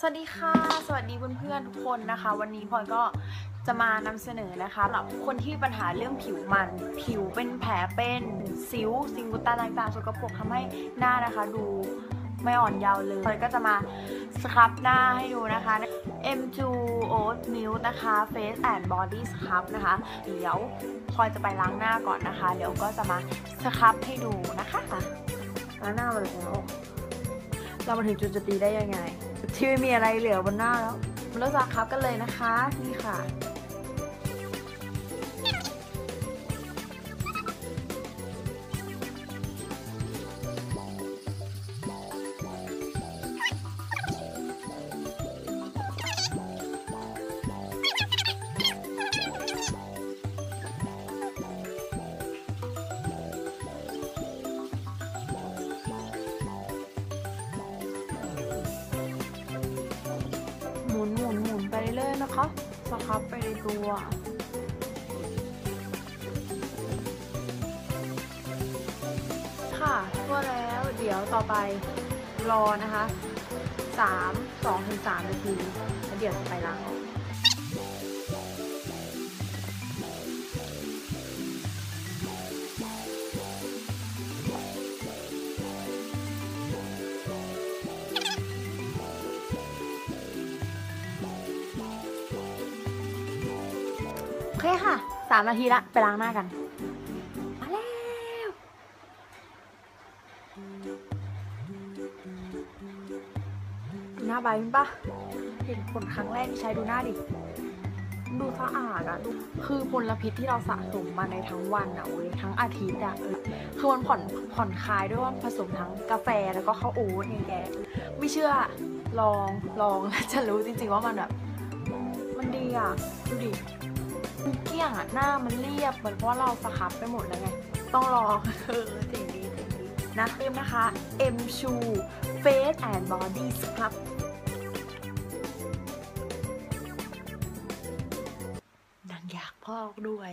สวัสดีค่ะ สวัสดีเพื่อนๆทุกคนนะคะ วันนี้พลอยก็จะมานำเสนอนะคะสำหรับคนที่ปัญหาเรื่องผิวมัน ผิวเป็นแผลเป็นสิวสิงกุตาต่างๆสกปรกทำให้หน้านะคะ ดูไม่อ่อนเยาว์เลยพลอยก็จะมาสครับหน้าให้ดูนะคะ M2 Oat Milk นะคะ Face and Body Scrub นะคะ เดี๋ยวพลอยจะไปล้างหน้าก่อนนะคะ เดี๋ยวก็จะมาสครับให้ดูนะคะล้างหน้ามาเลยแล้ เรามาถึงจุดจุดนี้ได้ยังไง ที่ไม่มีอะไรเหลือบนหน้าแล้ว มาเริ่มจากครับกันเลยนะคะ นี่ค่ะ มุนหมุนหมุนไปเรื่อยนะคะสครับไปในตัวค่ะทั่วแล้วเดี๋ยวต่อไปรอนะคะสามสองถึงสามนาทีแล้วเดี๋ยวจะไปล้างออก อเคค่ะ สามนาทีละ ไปล้างหน้ากัน มาแล้ว หน้าใบมันปะเห็นผลครั้งแรกที่ใช้ดูหน้าดิ ดูสะอาดอะดูคือมลพิษที่เราสะสมมาในทั้งวันอะเว้ยทั้งอาทิตย์อะคือมันผ่อนผ่อนคลายด้วยว่าผสมทั้งกาแฟแล้วก็ข้าวโอ๊ตอย่างแกไม่เชื่อลองลองแล้วจะรู้จริงๆว่ามันแบบ มันดีอะดูดิ มันเกลี้ยงอะหน้ามันเรียบเหมือนเพราะเราสครับไปหมดแล้วไง ต้องรอเออสิ่งดีสิ่งดีนะเรีมนะคะ M Chu Face and Body Scrub นางอยากพอกด้วย